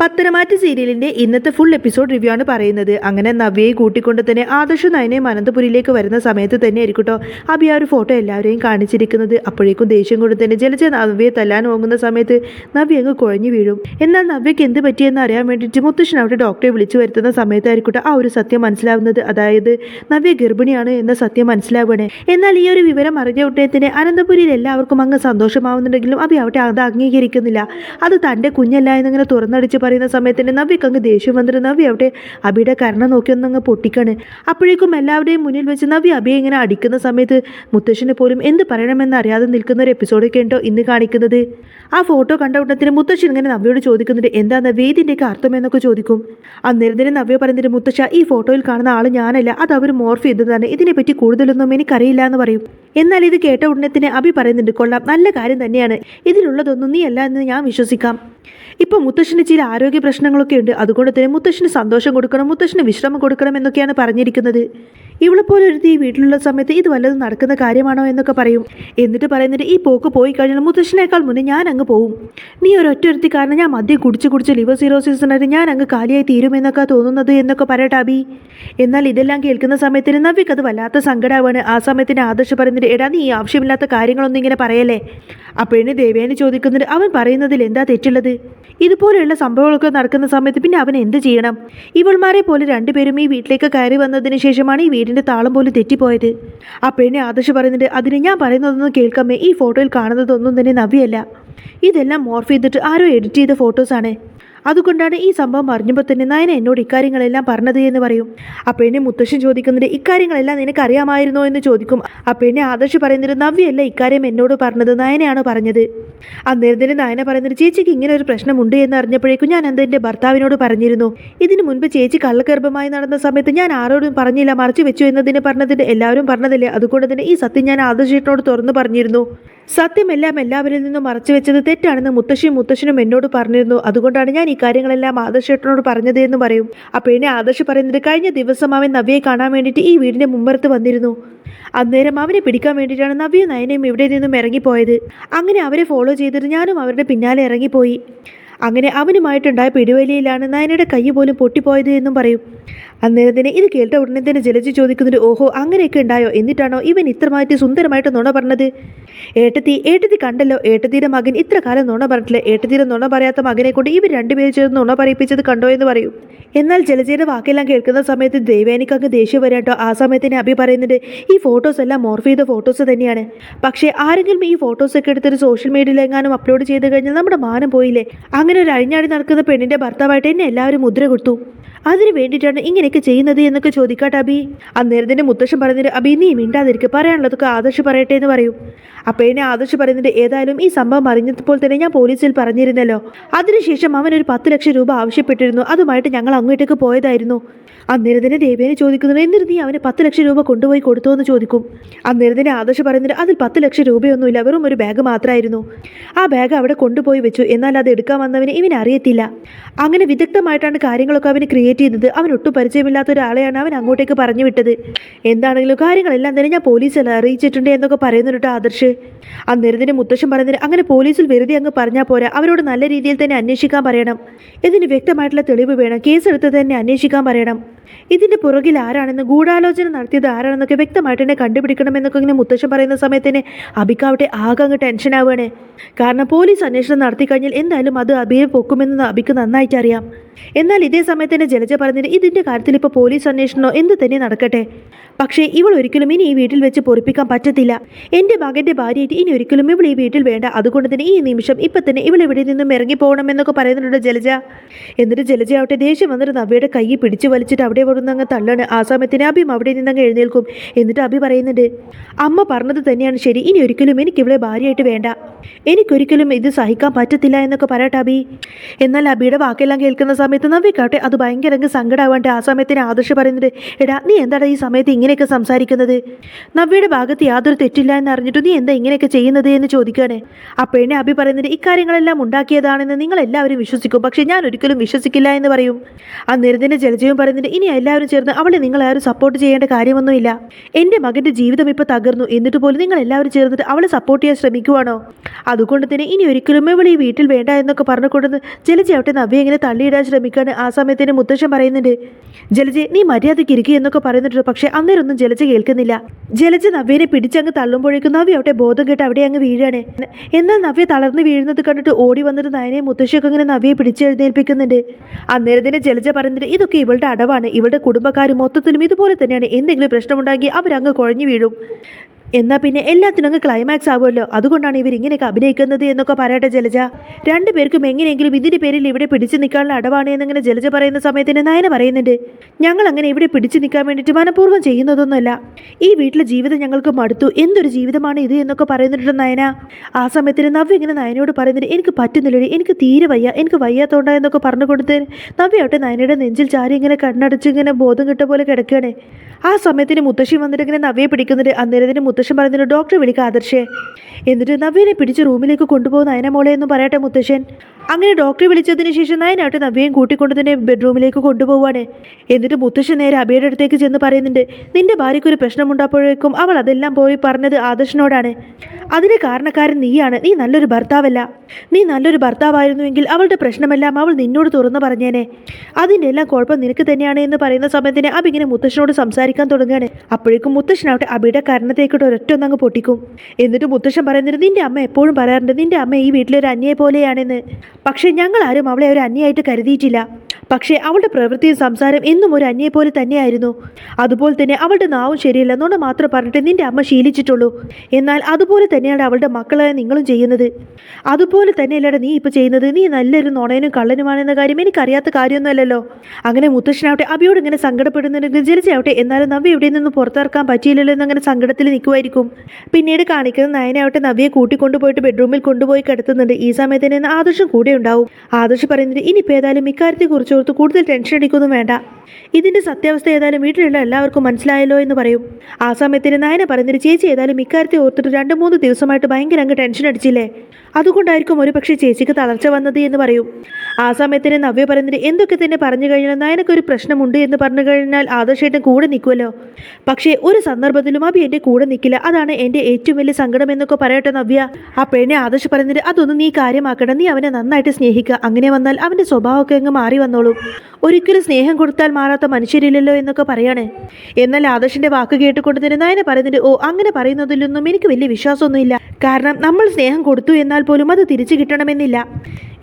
പത്തനമാറ്റ് സീരിയലിന്റെ ഇന്നത്തെ full episode review ആണ് പറയുന്നത്. അങ്ങനെ നവ്യയെ കൂട്ടിക്കൊണ്ട് തന്നെ ആദർശ നയനെ അനന്തപുരിയിലേക്ക് വരുന്ന സമയത്ത് തന്നെ ആയിരിക്കട്ടോ അബി ആ ഒരു ഫോട്ടോ എല്ലാവരെയും കാണിച്ചിരിക്കുന്നത്. അപ്പോഴേക്കും ദേഷ്യം കൊണ്ട് തന്നെ ജലജ നവ്യയെ തല്ലാൻ പോകുന്ന സമയത്ത് നവ്യ അങ്ങ് കുഴഞ്ഞു വീഴും. എന്നാൽ നവ്യക്ക് എന്ത് പറ്റിയെന്ന് അറിയാൻ വേണ്ടിയിട്ട് മുത്തശ്ശൻ അവിടെ ഡോക്ടറെ വിളിച്ചു വരുത്തുന്ന സമയത്തായിരിക്കട്ടെ ആ ഒരു സത്യം മനസ്സിലാവുന്നത്. അതായത് നവ്യ ഗർഭിണിയാണ് എന്ന സത്യം മനസ്സിലാവുകയാണ്. എന്നാൽ ഈ ഒരു വിവരം അറിഞ്ഞ ഉടനെ തന്നെ അനന്തപുരിയിൽ എല്ലാവർക്കും അങ്ങ് സന്തോഷമാവുന്നുണ്ടെങ്കിലും അബി അവിടെ അത് അംഗീകരിക്കുന്നില്ല. അത് തന്റെ കുഞ്ഞല്ല എന്നിങ്ങനെ തുറന്നടിച്ച് പറയുന്ന സമയത്ത് തന്നെ നവ്യക്ക് അങ്ങ് ദേഷ്യം വന്നിട്ട് നവ്യ അവിടെ അബിയുടെ കരണം നോക്കി ഒന്ന് അങ്ങ് പൊട്ടിക്കാണ്. അപ്പോഴേക്കും എല്ലാവരുടെയും മുന്നിൽ വെച്ച് നവ്യ അബിയെ ഇങ്ങനെ അടിക്കുന്ന സമയത്ത് മുത്തശ്ശന് പോലും എന്ത് പറയണമെന്ന് അറിയാതെ നിൽക്കുന്ന ഒരു എപ്പിസോഡൊക്കെ ഉണ്ടോ ഇന്ന് കാണിക്കുന്നത്? ആ ഫോട്ടോ കണ്ട ഉടനെ മുത്തശ്ശൻ ഇങ്ങനെ നവ്യോട് ചോദിക്കുന്നുണ്ട് എന്താണ് നവ്യ ഇതിന്റെയൊക്കെ അർത്ഥം എന്നൊക്കെ ചോദിക്കും? അന്നേരം തന്നെ നവ്യ പറയുന്നിട്ട് മുത്തശ്ശ ഈ ഫോട്ടോയിൽ കാണുന്ന ആൾ ഞാനല്ല അത് അവർ മോർഫ് ചെയ്തതാണ്. ഇതിനെപ്പറ്റി കൂടുതലൊന്നും എനിക്കറിയില്ല എന്ന് പറയും. എന്നാൽ ഇത് കേട്ട ഉടനെ തന്നെ അഭി പറയുന്നുണ്ട് കൊള്ളാം നല്ല കാര്യം തന്നെയാണ്. ഇതിലുള്ളതൊന്നും നീ അല്ല എന്ന് ഞാൻ വിശ്വസിക്കാം. ഇപ്പോൾ മുത്തശ്ശന് ചില ആരോഗ്യ പ്രശ്നങ്ങളൊക്കെ ഉണ്ട്. അതുകൊണ്ട് തന്നെ മുത്തശ്ശന് സന്തോഷം കൊടുക്കണം മുത്തശ്ശന് വിശ്രമം കൊടുക്കണം എന്നൊക്കെയാണ് പറഞ്ഞിരിക്കുന്നത്. ഇവളെ പോലെ ഒരുത്തി വീട്ടിലുള്ള സമയത്ത് ഇത് വല്ലതും നടക്കുന്ന കാര്യമാണോ എന്നൊക്കെ പറയും. എന്നിട്ട് പറയുന്നത് ഈ പോക്ക് പോയി കഴിഞ്ഞാൽ മുത്തശ്ശനേക്കാൾ മുന്നേ ഞാൻ അങ്ങ് പോവും. നീ ഒരു ഒറ്റൊരുത്തി കാരണം ഞാൻ മദ്യം കുടിച്ച് കുടിച്ച് ലിവർ സീറോസിസിനായിട്ട് ഞാൻ അങ്ങ് കാലിയായി തീരുമെന്നൊക്കെ തോന്നുന്നത് എന്നൊക്കെ പറയട്ടെ അബി. എന്നാൽ ഇതെല്ലാം കേൾക്കുന്ന സമയത്തിന് നവ്യക്ക് അത് വല്ലാത്ത സങ്കടമാണ് ആ സമയത്തിന് ആദർശ് പറയുന്നത് എടാ നീ ആവശ്യമില്ലാത്ത കാര്യങ്ങളൊന്നും ഇങ്ങനെ പറയല്ലേ? അപ്പോഴേ ദേവേനെ ചോദിക്കുന്നുണ്ട് അവൻ പറയുന്നതിൽ എന്താ തെറ്റുള്ളത്? ഇതുപോലെയുള്ള സംഭവങ്ങളൊക്കെ നടക്കുന്ന സമയത്ത് പിന്നെ അവൻ എന്ത് ചെയ്യണം? ഇവൾമാരെ പോലെ രണ്ടുപേരും ഈ വീട്ടിലേക്ക് കയറി വന്നതിന് ശേഷമാണ് ഈ വീടിന്റെ താളം പോലും തെറ്റിപ്പോയത്. അപ്പോഴേ ആദർശ് പറയുന്നുണ്ട് അതിന് ഞാൻ പറയുന്നതൊന്നും കേൾക്കാമേ ഈ ഫോട്ടോയിൽ കാണുന്നതൊന്നും തന്നെ നവ്യല്ല ഇതെല്ലാം മോർഫ് ചെയ്തിട്ട് ആരോ എഡിറ്റ് ചെയ്ത ഫോട്ടോസാണ്. അതുകൊണ്ടാണ് ഈ സംഭവം അറിഞ്ഞപ്പോൾ തന്നെ നയന എന്നോട് ഇക്കാര്യങ്ങളെല്ലാം പറഞ്ഞത് എന്ന് പറയും. അപ്പേനെ മുത്തശ്ശൻ ചോദിക്കുന്നുണ്ട് ഇക്കാര്യങ്ങളെല്ലാം നിനക്ക് അറിയാമായിരുന്നോ എന്ന് ചോദിക്കും. അപ്പേനെ ആദർശ് പറയുന്നത് നവ്യല്ല ഇക്കാര്യം എന്നോട് പറഞ്ഞത് നയനയാണ് പറഞ്ഞത്. അന്നേരം തന്നെ നയന പറയുന്നത് ചേച്ചിക്ക് ഇങ്ങനെ ഒരു പ്രശ്നമുണ്ട് എന്ന് അറിഞ്ഞപ്പോഴേക്കും ഞാൻ എന്റെ ഭർത്താവിനോട് പറഞ്ഞിരുന്നു. ഇതിനു മുൻപ് ചേച്ചി കള്ളഗർഭമായി നടന്ന സമയത്ത് ഞാൻ ആരോടും പറഞ്ഞില്ല മറച്ചു വെച്ചു എന്നതിന് പറഞ്ഞതിന് എല്ലാവരും പറഞ്ഞതല്ലേ? അതുകൊണ്ട് തന്നെ ഈ സത്യം ഞാൻ ആദർശേട്ടനോട് തുറന്നു പറഞ്ഞിരുന്നു. സത്യമെല്ലാം എല്ലാവരിൽ നിന്നും മറച്ചു വെച്ചത് തെറ്റാണെന്ന് മുത്തശ്ശിയും മുത്തശ്ശനും എന്നോട് പറഞ്ഞിരുന്നു. അതുകൊണ്ടാണ് ഞാൻ ഈ കാര്യങ്ങളെല്ലാം ആദർശേട്ടനോട് പറഞ്ഞത് എന്ന് പറയും. അപ്പോഴേ ആദർശ് പറയുന്നത് കഴിഞ്ഞ ദിവസം അവൻ നവ്യയെ കാണാൻ വേണ്ടിയിട്ട് ഈ വീടിന്റെ മുമ്പറത്ത് വന്നിരുന്നു. അന്നേരം അവനെ പിടിക്കാൻ വേണ്ടിയിട്ടാണ് നവ്യയും നയനയും ഇവിടെ നിന്നും ഇറങ്ങിപ്പോയത്. അങ്ങനെ അവരെ ഫോളോ ചെയ്തിട്ട് ഞാനും അവരുടെ പിന്നാലെ ഇറങ്ങിപ്പോയി. അങ്ങനെ അവനുമായിട്ടുണ്ടായ പിടിവലിയിലാണ് നയനയുടെ കൈ പോലും പൊട്ടിപ്പോയത് എന്നും പറയും. അന്നേരം തന്നെ ഇത് കേട്ട ഉടനെ തന്നെ ജലജി ചോദിക്കുന്നുണ്ട് ഓഹോ അങ്ങനെയൊക്കെ ഉണ്ടായോ? എന്നിട്ടാണോ ഇവൻ ഇത്രമായിട്ട് സുന്ദരമായിട്ട് നുണ പറഞ്ഞത്? ഏട്ടത്തി ഏട്ടത്തി കണ്ടല്ലോ. ഏട്ടത്തിയുടെ മകൻ ഇത്ര കാലം നുണ പറഞ്ഞിട്ടില്ല. ഏട്ടത്തിയുടെ നുണ പറയാത്ത മകനെ കൊണ്ട് ഇവർ രണ്ടുപേരും ചേർന്ന് നുണ പറയിപ്പിച്ചത് കണ്ടോ എന്ന് പറയും. എന്നാൽ ജലജയുടെ വാക്കെല്ലാം കേൾക്കുന്ന സമയത്ത് ദേവേനിക്ക് അങ്ങ് ദേഷ്യം വരാട്ടോ ആ സമയത്തിന് അഭി പറയുന്നുണ്ട് ഈ ഫോട്ടോസ് എല്ലാം മോർഫ് ചെയ്ത ഫോട്ടോസ് തന്നെയാണ്. പക്ഷേ ആരെങ്കിലും ഈ ഫോട്ടോസൊക്കെ എടുത്തൊരു സോഷ്യൽ മീഡിയയിലെങ്ങാനും അപ്ലോഡ് ചെയ്ത് കഴിഞ്ഞാൽ നമ്മുടെ മാനം പോയില്ലേ? അങ്ങനെ ഒരു അഴിഞ്ഞാടി നടക്കുന്ന പെണ്ണിന്റെ ഭർത്താവായിട്ട് എന്നെ എല്ലാവരും മുദ്ര കൊടുത്തു അതിന് വേണ്ടിയിട്ടാണ് ഇങ്ങനെയൊക്കെ ചെയ്യുന്നത് എന്നൊക്കെ ചോദിക്കാട്ടെ അബി. അന്നേരം തന്നെ മുത്തശ്ശൻ പറയുന്നത് അബി നീ മിണ്ടാതിരിക്കുക പറയാനുള്ളതൊക്കെ ആദർശ് പറയട്ടെ എന്ന് പറയും. അപ്പോൾ എന്നെ ആദർശ് പറയുന്നത് ഏതായാലും ഈ സംഭവം അറിഞ്ഞപ്പോൾ തന്നെ ഞാൻ പോലീസിൽ പറഞ്ഞിരുന്നല്ലോ. അതിനുശേഷം അവൻ ഒരു പത്ത് ലക്ഷം രൂപ ആവശ്യപ്പെട്ടിരുന്നു. അതുമായിട്ട് ഞങ്ങൾ അങ്ങോട്ടേക്ക് പോയതായിരുന്നു. അന്നേരം തന്നെ ദേവേനെ ചോദിക്കുന്നത് എന്നിട്ട് നീ അവന് പത്ത് ലക്ഷം രൂപ കൊണ്ടുപോയി കൊടുത്തോ? എന്ന് ചോദിക്കും. അന്നേരം തന്നെ ആദർശ് പറയുന്നത് അതിൽ പത്ത് ലക്ഷം രൂപയൊന്നുമില്ല. വെറും ഒരു ബാഗ് മാത്രമായിരുന്നു. ആ ബാഗ് അവിടെ കൊണ്ടുപോയി വെച്ചു. എന്നാൽ അത് എടുക്കാൻ വന്നവന് ഇവൻ അറിയത്തില്ല. അങ്ങനെ വിദഗ്ധമായിട്ടാണ് കാര്യങ്ങളൊക്കെ അവന് ക്രിയേറ്റ് ചെയ്തത് അവൻ ഒട്ടും പരിചയമില്ലാത്ത ഒരാളെയാണ് അവൻ അങ്ങോട്ടേക്ക് പറഞ്ഞു വിട്ടത്. എന്താണെങ്കിലും കാര്യങ്ങളെല്ലാം തന്നെ ഞാൻ പോലീസിൽ അറിയിച്ചിട്ടുണ്ട് എന്നൊക്കെ പറയുന്നുണ്ട് ആദർശ്. അന്നേരം തന്നെ മുത്തശ്ശൻ പറയുന്നത് അങ്ങനെ പോലീസിൽ വെറുതെ അങ്ങ് പറഞ്ഞാൽ പോരാ അവരോട് നല്ല രീതിയിൽ തന്നെ അന്വേഷിക്കാൻ പറയണം. ഇതിന് വ്യക്തമായിട്ടുള്ള തെളിവ് വേണം കേസെടുത്ത് തന്നെ അന്വേഷിക്കാൻ പറയണം. ഇതിന്റെ പുറകിൽ ആരാണെന്ന് ഗൂഢാലോചന നടത്തിയത് ആരാണെന്നൊക്കെ വ്യക്തമായിട്ട് തന്നെ കണ്ടുപിടിക്കണമെന്നൊക്കെ ഇങ്ങനെ മുത്തശ്ശൻ പറയുന്ന സമയത്തിന് അബിക്കാവട്ടെ ആകെ അങ്ങ് ടെൻഷൻ ആവുകയാണ്. കാരണം പോലീസ് അന്വേഷണം നടത്തി കഴിഞ്ഞാൽ എന്തായാലും അത് അബിയെ പൊക്കുമെന്ന് അബിക്ക് നന്നായിട്ട് അറിയാം. എന്നാൽ ഇതേ സമയത്ത് തന്നെ ജലജ പറഞ്ഞത് ഇതിന്റെ കാര്യത്തിൽ ഇപ്പോൾ പോലീസ് അന്വേഷണമോ എന്ത് തന്നെ നടക്കട്ടെ? പക്ഷേ ഇവൾ ഒരിക്കലും ഇനി ഈ വീട്ടിൽ വെച്ച് പൊറിപ്പിക്കാൻ പറ്റത്തില്ല. എന്റെ മകന്റെ ഭാര്യയായിട്ട് ഇനി ഒരിക്കലും ഇവൾ ഈ വീട്ടിൽ വേണ്ട. അതുകൊണ്ട് തന്നെ ഈ നിമിഷം ഇപ്പം തന്നെ ഇവൾ ഇവിടെ നിന്നും ഇറങ്ങിപ്പോകണമെന്നൊക്കെ പറയുന്നുണ്ട് ജലജ? എന്നിട്ട് ജലജ ആവട്ടെ ദേഷ്യം വന്നിട്ട് നവ്യയുടെ കൈ പിടിച്ച് വലിച്ചിട്ട് അവിടെ വരുന്ന അങ്ങ് തള്ളാണ്. ആ സമയത്തിന് അഭിയും അവിടെ നിന്നങ്ങ് എഴുന്നേൽക്കും. എന്നിട്ട് അഭി പറയുന്നുണ്ട് അമ്മ പറഞ്ഞത് തന്നെയാണ് ശരി. ഇനി ഒരിക്കലും എനിക്ക് ഇവളെ ഭാര്യയായിട്ട് വേണ്ട. എനിക്കൊരിക്കലും ഇത് സഹിക്കാൻ പറ്റത്തില്ല എന്നൊക്കെ പറയട്ടെ അബി എന്നാൽ അബിയുടെ വാക്കെല്ലാം കേൾക്കുന്ന സമയത്ത് നവ്യക്കാട്ടെ അത് ഭയങ്കര അങ്ങ് സങ്കടമാവാണ്ട് ആ സമയത്തിന് ആദർശ് പറയുന്നത് എടാ നീ എന്താണ് ഈ സമയത്ത് ഇങ്ങനെയൊക്കെ സംസാരിക്കുന്നത്? നവ്യയുടെ ഭാഗത്ത് യാതൊരു തെറ്റില്ല എന്ന് അറിഞ്ഞിട്ട് നീ എന്താ ഇങ്ങനെയൊക്കെ ചെയ്യുന്നത്? എന്ന് ചോദിക്കുകയാണ് അപ്പോഴേ അഭി പറയുന്നത് ഇക്കാര്യങ്ങളെല്ലാം ഉണ്ടാക്കിയതാണെന്ന് നിങ്ങൾ എല്ലാവരും വിശ്വസിക്കും പക്ഷേ ഞാൻ ഒരിക്കലും വിശ്വസിക്കില്ല എന്ന് പറയും. അന്നേരം തന്നെ ജലജയും പറയുന്നത് ഇനി എല്ലാവരും ചേർന്ന് അവളെ നിങ്ങൾ ആരും സപ്പോർട്ട് ചെയ്യേണ്ട കാര്യമൊന്നുമില്ല. എന്റെ മകന്റെ ജീവിതം ഇപ്പോൾ തകർന്നു. എന്നിട്ട് പോലും നിങ്ങൾ എല്ലാവരും ചേർന്നിട്ട് അവളെ സപ്പോർട്ട് ചെയ്യാൻ ശ്രമിക്കുവാണോ? അതുകൊണ്ട് തന്നെ ഇനി ഒരിക്കലും ഇവൾ ഈ വീട്ടിൽ വേണ്ട എന്നൊക്കെ പറഞ്ഞുകൊണ്ട് ജലജ അവിടെ നവ്യ ഇങ്ങനെ തള്ളിയിടാൻ ശ്രമിക്കുകയാണ് ആ സമയത്തിന് മുത്തശ്ശൻ പറയുന്നുണ്ട്. ജലജെ നീ മര്യാദയ്ക്ക് ഇരിക്കുക എന്നൊക്കെ പറയുന്നുണ്ട്. പക്ഷേ അന്നേരമൊന്നും ജലജ കേൾക്കുന്നില്ല. ജലജ നവ്യനെ പിടിച്ചങ്ങ് തള്ളുമ്പോഴേക്കും നവ്യ അവിടെ ബോധം കേട്ട് അവിടെ അങ്ങ് വീഴാണ്. എന്നാൽ നവ്യ തളർന്ന് വീഴുന്നത് കണ്ടിട്ട് ഓടി വന്നിട്ട് നയനെ മുത്തശ്ശിയൊക്കെ ഇങ്ങനെ നവ്യയെ പിടിച്ചെഴുന്നേൽപ്പിക്കുന്നുണ്ട്. തന്നെ ജലജ പറയുന്നുണ്ട് ഇതൊക്കെ ഇവളുടെ അടവാണ്. ഇവളുടെ കുടുംബക്കാർ മൊത്തത്തിലും ഇതുപോലെ തന്നെയാണ്. എന്തെങ്കിലും പ്രശ്നമുണ്ടാക്കി അവരങ്ങ് കുഴഞ്ഞു വീഴും. എന്നാൽ പിന്നെ എല്ലാത്തിനും അങ്ങ് ക്ലൈമാക്സ് ആവുമല്ലോ. അതുകൊണ്ടാണ് ഇവർ ഇങ്ങനെയൊക്കെ അഭിനയിക്കുന്നത് എന്നൊക്കെ പറയട്ടെ ജലജ. രണ്ടുപേർക്കും എങ്ങനെയെങ്കിലും ഇതിന്റെ പേരിൽ ഇവിടെ പിടിച്ചു നിൽക്കാനുള്ള അടവാണ് എന്നിങ്ങനെ ജലജ പറയുന്ന സമയത്തിന് നയന പറയുന്നുണ്ട്. ഞങ്ങൾ അങ്ങനെ ഇവിടെ പിടിച്ചു നിൽക്കാൻ വേണ്ടിയിട്ട് മനഃപൂർവം ചെയ്യുന്നതൊന്നുമല്ല. ഈ വീട്ടിലെ ജീവിതം ഞങ്ങൾക്ക് മടുത്തു. എന്തൊരു ജീവിതമാണ് ഇത് എന്നൊക്കെ പറയുന്നുണ്ട് നയന. ആ സമയത്തിന് നവ്യ ഇങ്ങനെ നയനയോട് പറയുന്നുണ്ട് എനിക്ക് പറ്റുന്നില്ലടി. എനിക്ക് തീരെ വയ്യ. എനിക്ക് വയ്യാത്തോണ്ട എന്നൊക്കെ പറഞ്ഞു കൊടുത്ത് നവ്യാവട്ടെ നയനയുടെ നെഞ്ചിൽ ചാരി ഇങ്ങനെ കണ്ണടച്ച് ഇങ്ങനെ ബോധം കിട്ട പോലെ കിടക്കുകയാണ് ആ സമയത്തിന് മുത്തശ്ശി വന്നിട്ട് ഇങ്ങനെ നവ്യെ പിടിക്കുന്നുണ്ട്. അന്നേരത്തിന് മുത്തശ്ശൻ പറയുന്നുണ്ട് ഡോക്ടറെ വിളിക്കുക ആദർശേ. എന്നിട്ട് നവ്യനെ പിടിച്ച് റൂമിലേക്ക് കൊണ്ടുപോകുന്ന അതിനെ മോളെ എന്ന് പറയട്ടെ മുത്തശ്ശൻ. അങ്ങനെ ഡോക്ടറെ വിളിച്ചതിന് ശേഷം നയനായിട്ട് നവ്യയും കൂട്ടിക്കൊണ്ട് തന്നെ ബെഡ്റൂമിലേക്ക് കൊണ്ടുപോവാണ്. എന്നിട്ട് മുത്തശ്ശൻ നേരെ അബിയുടെ അടുത്തേക്ക് ചെന്ന് പറയുന്നുണ്ട് നിന്റെ ഭാര്യയ്ക്ക് ഒരു പ്രശ്നമുണ്ടായപ്പോഴേക്കും അവൾ അതെല്ലാം പോയി പറഞ്ഞത് ആദർശനോടാണ്. അതിന് കാരണക്കാരൻ നീയാണ്. നീ നല്ലൊരു ഭർത്താവല്ല. നീ നല്ലൊരു ഭർത്താവായിരുന്നുവെങ്കിൽ അവളുടെ പ്രശ്നമെല്ലാം അവൾ നിന്നോട് തുറന്നു പറഞ്ഞേനെ. അതിന്റെ എല്ലാം കുഴപ്പം നിനക്ക് തന്നെയാണ് എന്ന് പറയുന്ന സമയത്തിന് അബി മുത്തശ്ശനോട് സംസാരിക്കാൻ തുടങ്ങുകയാണ്. അപ്പോഴേക്കും മുത്തശ്ശനാവട്ടെ അബിയുടെ കാരണത്തേക്കിട്ട് ഒരൊറ്റ ഒന്നങ്ങ് പൊട്ടിക്കും. എന്നിട്ട് മുത്തശ്ശൻ പറയുന്നത് നിന്റെ അമ്മ എപ്പോഴും പറയാറുണ്ട് നിന്റെ അമ്മ ഈ വീട്ടിലൊരു അന്യയെ പോലെയാണെന്ന്. പക്ഷേ ഞങ്ങൾ ആരും അവളെ ഒരു അന്യായിട്ട് കരുതിയിട്ടില്ല. പക്ഷേ അവളുടെ പ്രവൃത്തിയും സംസാരം എന്നും ഒരു അന്യെ പോലെ തന്നെയായിരുന്നു. അതുപോലെ തന്നെ അവളുടെ നാവും ശരിയല്ല മാത്രം പറഞ്ഞിട്ട് നിന്റെ അമ്മ ശീലിച്ചിട്ടുള്ളൂ. എന്നാൽ അതുപോലെ തന്നെയാണ് അവളുടെ മക്കളായ നിങ്ങളും ചെയ്യുന്നത്. അതുപോലെ തന്നെയല്ലടാ നീ ഇപ്പൊ ചെയ്യുന്നത്. നീ നല്ലൊരു നുണയനും കള്ളനുമാണെന്ന കാര്യം എനിക്കറിയാത്ത കാര്യമൊന്നുമല്ലല്ലോ. അങ്ങനെ മുത്തശ്ശനാവട്ടെ അബിയോട് ഇങ്ങനെ സങ്കടപ്പെടുന്നുണ്ടെങ്കിൽ ജലജയാവട്ടെ എന്നാലും നവ്യ ഇവിടെ നിന്ന് പുറത്തിറക്കാൻ പറ്റിയില്ലല്ലോ എന്നങ്ങനെ സങ്കടത്തിൽ നിൽക്കുമായിരിക്കും. പിന്നീട് കാണിക്കുന്ന നയനാവട്ടെ നവ്യെ കൂട്ടിക്കൊണ്ടുപോയിട്ട് ബെഡ്റൂമിൽ കൊണ്ടുപോയി കിടത്തുന്നുണ്ട്. ഈ സമയത്ത് തന്നെ ആദർശം കൂടെ ഉണ്ടാവും. ആദർശ് പറയുന്നത് ഇനിയിപ്പോൾ ഏതായാലും ഇക്കാര്യത്തെ കുറിച്ച് ഓർത്ത് കൂടുതൽ ടെൻഷൻ അടിക്കൊന്നും വേണ്ട. ഇതിന്റെ സത്യാവസ്ഥ ഏതായാലും വീട്ടിലുള്ള എല്ലാവർക്കും മനസ്സിലായല്ലോ എന്ന് പറയും. ആ സമയത്തിന് നായന പറഞ്ഞൊരു ചേച്ചി ഏതായാലും ഇക്കാര്യത്തെ ഓർത്തിട്ട് രണ്ട് മൂന്ന് ദിവസമായിട്ട് ഭയങ്കര അങ്ങ് ടെൻഷൻ അടിച്ചില്ലേ? അതുകൊണ്ടായിരിക്കും ഒരു പക്ഷേ ചേച്ചിക്ക് തളർച്ച വന്നത് എന്ന് പറയും. ആ സമയത്തിന് നവ്യ പറയുന്നത് എന്തൊക്കെ തന്നെ പറഞ്ഞു കഴിഞ്ഞാൽ നായനക്കൊരു പ്രശ്നമുണ്ട് എന്ന് പറഞ്ഞു കഴിഞ്ഞാൽ ആദർശേട്ടൻ കൂടെ നിൽക്കുമല്ലോ. പക്ഷേ ഒരു സന്ദർഭത്തിലും അഭി എന്റെ കൂടെ നിൽക്കില്ല. അതാണ് എന്റെ ഏറ്റവും വലിയ സങ്കടം എന്നൊക്കെ പറയട്ടെ നവ്യ. ആ പെണ്ണെ ആദർശ് പറയുന്നത് അതൊന്നും നീ കാര്യമാക്കണം നീ അവനെ നന്നായിട്ട് സ്നേഹിക്കുക. അങ്ങനെ വന്നാൽ അവന്റെ സ്വഭാവമൊക്കെ അങ്ങ് മാറി വന്നോളും. ഒരിക്കലും സ്നേഹം കൊടുത്താൽ മാറാത്ത മനുഷ്യരില്ലല്ലോ എന്നൊക്കെ പറയാണ്. എന്നാൽ ആദർശിന്റെ വാക്ക് കേട്ടുകൊണ്ട് തന്നെ നയന പറയുന്നുണ്ട് ഓ അങ്ങനെ പറയുന്നതിലൊന്നും എനിക്ക് വലിയ വിശ്വാസമൊന്നുമില്ല. കാരണം നമ്മൾ സ്നേഹം കൊടുത്തു എന്നാൽ പോലും അത് തിരിച്ചു കിട്ടണമെന്നില്ല.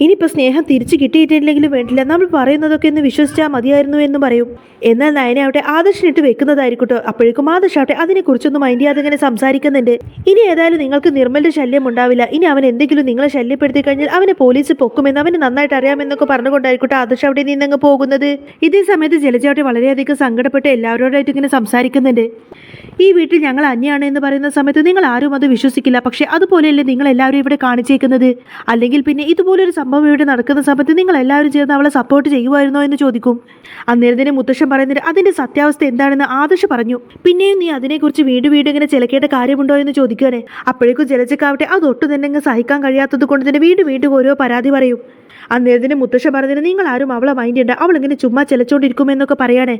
ഇനിയിപ്പോൾ സ്നേഹം തിരിച്ചു കിട്ടിയിട്ടില്ലെങ്കിലും വേണ്ടില്ല. നമ്മൾ പറയുന്നതൊക്കെ ഒന്ന് വിശ്വസിച്ചാൽ മതിയായിരുന്നു എന്ന് പറയും. എന്നാൽ നയനാവട്ടെ ആദർശനിട്ട് വെക്കുന്നതായിരിക്കട്ടോ അപ്പോഴേക്കും ആദർശാവട്ടെ അതിനെക്കുറിച്ചൊന്നും മൈൻഡ് ചെയ്യാതെ ഇങ്ങനെ സംസാരിക്കുന്നുണ്ട്. ഇനി ഏതായാലും നിങ്ങൾക്ക് നിർമ്മലിന്റെ ശല്യം ഉണ്ടാവില്ല. ഇനി അവൻ എന്തെങ്കിലും നിങ്ങളെ ശല്യപ്പെടുത്തി കഴിഞ്ഞാൽ അവനെ പോലീസ് പൊക്കുമെന്ന് അവന് നന്നായിട്ട് അറിയാമെന്നൊക്കെ പറഞ്ഞുകൊണ്ടായിരിക്കട്ടെ ആദർശ് അവിടെ നിന്നങ്ങ് പോകുന്നത്. ഇതേ സമയത്ത് ജലജാവട്ടെ വളരെയധികം സങ്കടപ്പെട്ട് എല്ലാവരോടായിട്ട് ഇങ്ങനെ സംസാരിക്കുന്നുണ്ട്. ഈ വീട്ടിൽ ഞങ്ങൾ അന്യാണ് എന്ന് പറയുന്ന സമയത്ത് നിങ്ങൾ ആരും അത് വിശ്വസിക്കില്ല. പക്ഷേ അതുപോലെയല്ലേ നിങ്ങൾ എല്ലാവരും ഇവിടെ കാണിച്ചേക്കുന്നത്? അല്ലെങ്കിൽ പിന്നെ ഇതുപോലൊരു സംഭവം ഇവിടെ നടക്കുന്ന സമയത്ത് നിങ്ങൾ എല്ലാവരും ചേർന്ന് അവളെ സപ്പോർട്ട് ചെയ്യുമായിരുന്നോ എന്ന് ചോദിക്കും. അന്നേരം തന്നെ മുത്തശ്ശൻ പറയുന്നത് അതിന്റെ സത്യാവസ്ഥ എന്താണെന്ന് ആദർശ് പറഞ്ഞു. പിന്നെയും നീ അതിനെക്കുറിച്ച് വീണ്ടും വീണ്ടും ഇങ്ങനെ ചിലക്കേണ്ട കാര്യമുണ്ടോ എന്ന് ചോദിക്കുകയാണ് അപ്പോഴേക്കും ജലജക്കാവട്ടെ അതൊട്ടും തന്നെ അങ്ങ് സഹിക്കാൻ കഴിയാത്തത് കൊണ്ട് തന്നെ വീണ്ടും വീണ്ടും ഓരോ പരാതി പറയും. അന്നേരത്തിന് മുത്തശ്ശൻ പറഞ്ഞതിന് നിങ്ങൾ ആരും അവളെ മൈൻഡ് ഉണ്ട് അവളിങ്ങനെ ചുമ്മാ ചിലച്ചോണ്ടിരിക്കുമെന്നൊക്കെ പറയാനേ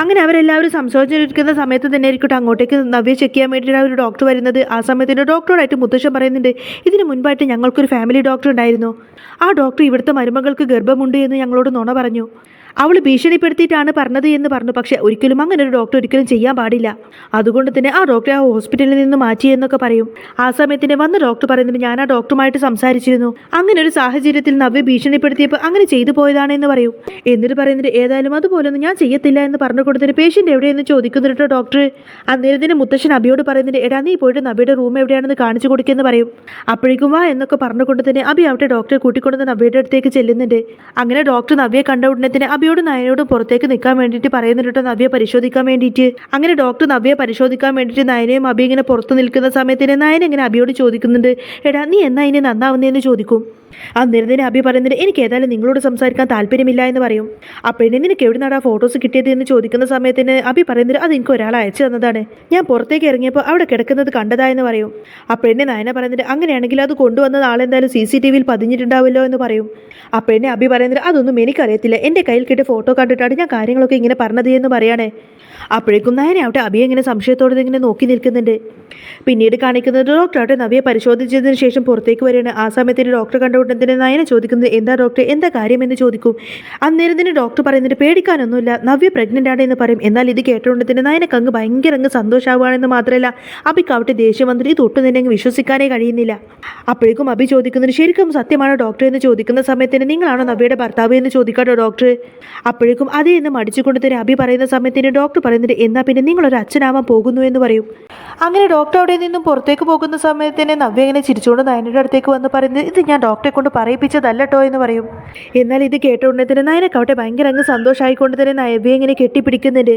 അങ്ങനെ അവരെല്ലാവരും സംസാരിച്ചിരിക്കുന്ന സമയത്ത് തന്നെ ആയിരിക്കട്ടെ അങ്ങോട്ടേക്ക് നവ്യ ചെക്ക് ചെയ്യാൻ വേണ്ടിയിട്ട് ഒരു ഡോക്ടർ വരുന്നത്. ആ സമയത്തിന്റെ ഡോക്ടറോടായിട്ട് മുത്തശ്ശൻ പറയുന്നുണ്ട് ഇതിന് മുൻപായിട്ട് ഞങ്ങൾക്കൊരു ഫാമിലി ഡോക്ടർ ഉണ്ടായിരുന്നു. ആ ഡോക്ടർ ഇവിടുത്തെ മരുമകൾക്ക് ഗർഭമുണ്ട് എന്ന് ഞങ്ങളോട് നുണ പറഞ്ഞു. അവൾ ഭീഷണിപ്പെടുത്തിയിട്ടാണ് പറഞ്ഞത് എന്ന് പറഞ്ഞു. പക്ഷേ ഒരിക്കലും അങ്ങനെ ഒരു ഡോക്ടർ ഒരിക്കലും ചെയ്യാൻ പാടില്ല. അതുകൊണ്ട് തന്നെ ആ ഡോക്ടറെ ആ ഹോസ്പിറ്റലിൽ നിന്ന് മാറ്റി എന്നൊക്കെ പറയും. ആ സമയത്തിന് വന്ന ഡോക്ടർ പറയുന്നത് ഞാൻ ആ ഡോക്ടറുമായിട്ട് സംസാരിച്ചിരുന്നു. അങ്ങനെ ഒരു സാഹചര്യത്തിൽ നവ്യ ഭീഷണിപ്പെടുത്തിയപ്പോൾ അങ്ങനെ ചെയ്തു പോയതാണെന്ന് പറയും. എന്നിട്ട് പറയുന്നത് ഏതായാലും അതുപോലൊന്നും ഞാൻ ചെയ്യത്തില്ല എന്ന് പറഞ്ഞു കൊടുത്തിട്ട് പേഷ്യന്റ് എവിടെയെന്ന് ചോദിക്കുന്നുണ്ട് ഡോക്ടർ അന്നേരം തന്നെ മുത്തശ്ശൻ അബിയോട് പറയുന്നത് എടാ നീ പോയിട്ട് നബിയുടെ റൂം എവിടെയാണെന്ന് കാണിച്ചു കൊടുക്കുമെന്ന് പറയും. അപ്പോഴേക്കും വാ എന്നൊക്കെ പറഞ്ഞു പറഞ്ഞുകൊണ്ട് തന്നെ അബി അവിടെ ഡോക്ടറെ കൂട്ടിക്കൊണ്ട് നബിയുടെ അടുത്തേക്ക് ചെല്ലുന്നുണ്ട്. അങ്ങനെ ഡോക്ടർ നവ്യെ കണ്ട ഉടനെ തന്നെ അബിയോട് നയനോട് പുറത്തേക്ക് നിൽക്കാൻ വേണ്ടിയിട്ട് പറയുന്നുണ്ട് നവ്യ പരിശോധിക്കാൻ വേണ്ടിയിട്ട്. അങ്ങനെ ഡോക്ടർ നവ്യെ പരിശോധിക്കാൻ വേണ്ടിയിട്ട് നയനയും അബി ഇങ്ങനെ പുറത്ത് നിൽക്കുന്ന സമയത്തിന് നയൻ ഇങ്ങനെ അബിയോട് ചോദിക്കുന്നുണ്ട് എടാ നീ എന്നാ ഇനി നന്നാവുന്നതെന്ന് ചോദിക്കും? അന്നേരം തന്നെ അഭി പറയുന്നത് എനിക്ക് ഏതായാലും നിങ്ങളോട് സംസാരിക്കാൻ താല്പര്യമില്ല എന്ന് പറയും. അപ്പോഴേ നിനക്ക് എവിടെ നിന്നാണ് ആ ഫോട്ടോസ് കിട്ടിയത് എന്ന് ചോദിക്കുന്ന സമയത്തിന് അഭി പറയുന്നത് അത് എനിക്ക് ഒരാൾ അയച്ചു തന്നതാണ്. ഞാൻ പുറത്തേക്ക് ഇറങ്ങിയപ്പോൾ അവിടെ കിടക്കുന്നത് കണ്ടതായെന്ന് പറയും. അപ്പോഴേ നയന പറയുന്നത് അങ്ങനെയാണെങ്കിൽ അത് കൊണ്ടുവന്ന ആളെന്തായാലും സി സി ടി വിയിൽ പതിഞ്ഞിട്ടുണ്ടാവില്ലോ എന്ന് പറയും. അപ്പോഴേ അഭി പറയുന്നത് അതൊന്നും എനിക്കറിയത്തില്ല. എന്റെ കയ്യിൽ കിട്ടിയ ഫോട്ടോ കണ്ടിട്ടാണ് ഞാൻ കാര്യങ്ങളൊക്കെ ഇങ്ങനെ പറഞ്ഞത് എന്ന് പറയണേ. അപ്പോഴേക്കും നയനെ അവിടെ അഭിയെ ഇങ്ങനെ സംശയത്തോടെ ഇങ്ങനെ നോക്കി നിൽക്കുന്നുണ്ട്. പിന്നീട് കാണിക്കുന്നത് ഡോക്ടർ അവിടെ നവിയെ പരിശോധിച്ചതിന് ശേഷം പുറത്തേക്ക് വരികയാണ്. ആ സമയത്തിന് ഡോക്ടർ കണ്ട ഉടനെ നയന ചോദിക്കുന്നത് എന്താ ഡോക്ടർ എന്താ കാര്യം എന്ന് ചോദിക്കും. അന്നേരം തന്നെ ഡോക്ടർ പറയുന്നത് പേടിക്കാനൊന്നുമില്ല. നവ്യ പ്രഗ്നന്റ് ആണ് എന്ന് പറയും. എന്നാൽ ഇത് കേട്ടുകൊണ്ട് തന്നെ നയനക്ക് അങ്ങ് ഭയങ്കര അങ്ങ് സന്തോഷമാവുകയാണെന്ന് മാത്രമല്ല അബിക്കാവട്ടെ ദേഷ്യം വന്നിട്ട് ഇത് ഒട്ടും തന്നെ അങ്ങ് വിശ്വസിക്കാനേ കഴിയുന്നില്ല. അപ്പോഴേക്കും അബി ചോദിക്കുന്നത് ശരിക്കും സത്യമാണോ ഡോക്ടർ എന്ന് ചോദിക്കുന്ന സമയത്തിന് നിങ്ങളാണോ നവ്യയുടെ ഭർത്താവ് എന്ന് ചോദിക്കാട്ടോ ഡോക്ടർ? അപ്പോഴേക്കും അതേ എന്ന് മടിച്ചുകൊണ്ട് തന്നെ അബി പറയുന്ന സമയത്തിന് ഡോക്ടർ പറയുന്നത് എന്നാൽ പിന്നെ നിങ്ങളൊരു അച്ഛനാവാൻ പോകുന്നു എന്ന് പറയും. അങ്ങനെ ഡോക്ടർ അവിടെ നിന്നും പുറത്തേക്ക് പോകുന്ന സമയത്തിന് നവ്യ ഇങ്ങനെ ചിരിച്ചുകൊണ്ട് നയനയുടെ അടുത്തേക്ക് വന്ന് പറയുന്നത് ഇത് ഞാൻ ഡോക്ടറെ കൊണ്ട് പറയിപ്പിച്ചതല്ലട്ടോ എന്ന് പറയും. എന്നാൽ ഇത് കേട്ട ഉടനെ തന്നെ നയനക്കവട്ടെ ഭയങ്കര അങ്ങ് സന്തോഷമായിക്കൊണ്ട് തന്നെ നവ്യ ഇങ്ങനെ കെട്ടിപ്പിടിക്കുന്നുണ്ട്.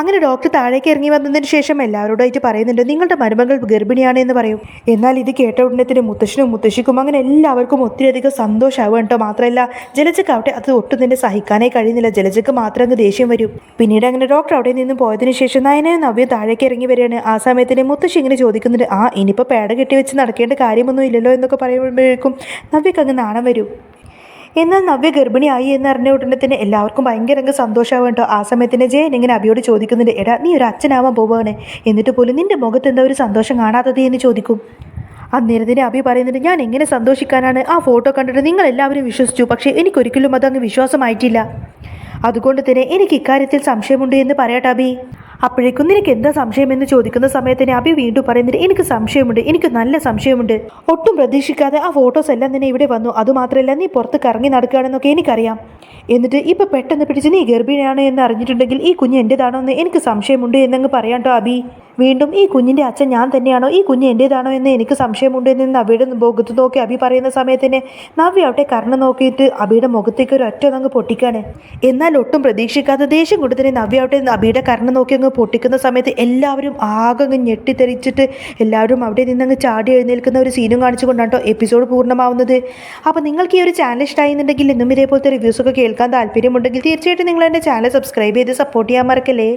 അങ്ങനെ ഡോക്ടർ താഴേക്ക് ഇറങ്ങി വന്നതിന് ശേഷം എല്ലാവരോടായിട്ട് പറയുന്നുണ്ട് നിങ്ങളുടെ മരുമകൾ ഗർഭിണിയാണ് എന്ന് പറയും. എന്നാൽ ഇത് കേട്ട ഉടനെ തന്നെ മുത്തശ്ശനും മുത്തശ്ശിക്കും അങ്ങനെ എല്ലാവർക്കും ഒത്തിരിയധികം സന്തോഷമാവും കേട്ടോ. മാത്രമല്ല ജലജക്കാവട്ടെ അത് ഒട്ടും തന്നെ സഹിക്കാനേ കഴിയുന്നില്ല. ജലജക്ക് മാത്രം അങ്ങ് ദേഷ്യം വരും. പിന്നീട് അങ്ങനെ ഡോക്ടർ അവിടെ നിന്നും പോയതിനു ശേഷം നയനയും നവ്യം താഴേക്ക് ഇറങ്ങി വരികയാണ്. ആ സമയത്തിന് മുത്തശ്ശി ഇങ്ങനെ ചോദിക്കുന്നുണ്ട് ആ ഇനിയിപ്പോൾ പേട കെട്ടി വെച്ച് നടക്കേണ്ട കാര്യമൊന്നും ഇല്ലല്ലോ എന്നൊക്കെ പറയുമ്പോഴേക്കും നവ്യക്ക് അങ്ങ് നാണം വരും. എന്നാൽ നവ്യ ഗർഭിണിയായി എന്ന് അറിഞ്ഞ ഉടനെ തന്നെ എല്ലാവർക്കും ഭയങ്കര അങ്ങ് സന്തോഷമാവും കേട്ടോ. ആ സമയത്തിന് ജയൻ ഇങ്ങനെ അഭിയോട് ചോദിക്കുന്നുണ്ട് എടാ നീ ഒരു അച്ഛനാവാൻ പോവുകയാണ്. എന്നിട്ട് പോലും നിന്റെ മുഖത്ത് എന്താ ഒരു സന്തോഷം കാണാത്തത് എന്ന് ചോദിക്കും. അന്നേരം തന്നെ അഭി പറയുന്നുണ്ട് ഞാൻ എങ്ങനെ സന്തോഷിക്കാനാണ്? ആ ഫോട്ടോ കണ്ടിട്ട് നിങ്ങൾ എല്ലാവരും വിശ്വസിച്ചു. പക്ഷേ എനിക്കൊരിക്കലും അതങ്ങ് വിശ്വാസമായിട്ടില്ല. അതുകൊണ്ട് തന്നെ എനിക്ക് ഇക്കാര്യത്തിൽ സംശയമുണ്ട് എന്ന് പറയട്ടെ അബി. അപ്പോഴേക്കും നിനക്ക് എന്താ സംശയം എന്ന് ചോദിക്കുന്ന സമയത്തിന് അബി വീണ്ടും പറയുന്നത് എനിക്ക് സംശയമുണ്ട് എനിക്ക് നല്ല സംശയമുണ്ട്. ഒട്ടും പ്രതീക്ഷിക്കാതെ ആ ഫോട്ടോസ് എല്ലാം നിന്നെ ഇവിടെ വന്നു. അതുമാത്രമല്ല നീ പുറത്ത് കറങ്ങി നടക്കുകയാണെന്നൊക്കെ എനിക്കറിയാം. എന്നിട്ട് ഇപ്പൊ പെട്ടെന്ന് പിടിച്ച് നീ ഗർഭിണിയാണ് എന്ന് അറിഞ്ഞിട്ടുണ്ടെങ്കിൽ ഈ കുഞ്ഞ് എന്റെതാണോ എന്ന് എനിക്ക് സംശയമുണ്ട് എന്നങ്ങ് പറയാട്ടോ അബി. വീണ്ടും ഈ കുഞ്ഞിന്റെ അച്ഛൻ ഞാൻ തന്നെയാണോ? ഈ കുഞ്ഞ് എന്റേതാണോ എന്ന് എനിക്ക് സംശയമുണ്ട് എന്ന് നവ്യയുടെ മുഖത്ത് നോക്കി അബി പറയുന്ന സമയത്തിന് നവ്യ അവിടെ കർണ നോക്കിയിട്ട് അബിയുടെ മുഖത്തേക്ക് ഒരു ഒറ്റ അങ്ങ് പൊട്ടിക്കാണ്. എന്നാൽ ഒട്ടും പ്രതീക്ഷിക്കാത്ത ദേഷ്യം കൊണ്ട് തന്നെ നവ്യ അവിടെ അബിയുടെ കർണ നോക്കി അങ്ങ് പൊട്ടിക്കുന്ന സമയത്ത് എല്ലാവരും ആകെ അങ്ങ് ഞെട്ടിത്തെറിച്ചിട്ട് എല്ലാവരും അവിടെ നിന്നങ്ങ് ചാടി എഴുന്നേൽക്കുന്ന ഒരു സീനും കാണിച്ചുകൊണ്ടാണ് കേട്ടോ എപ്പിസോഡ് പൂർണമാവുന്നത്. അപ്പോൾ നിങ്ങൾക്ക് ഈ ഒരു ചാനൽ ഇഷ്ടമായിരുന്നുണ്ടെങ്കിൽ ഇന്നും ഇതേപോലത്തെ റിവ്യൂസൊക്കെ കേൾക്കാൻ താല്പര്യമുണ്ടെങ്കിൽ തീർച്ചയായിട്ടും നിങ്ങൾ എന്റെ ചാനൽ സബ്സ്ക്രൈബ് ചെയ്ത് സപ്പോർട്ട് ചെയ്യാൻ മറക്കല്ലേ?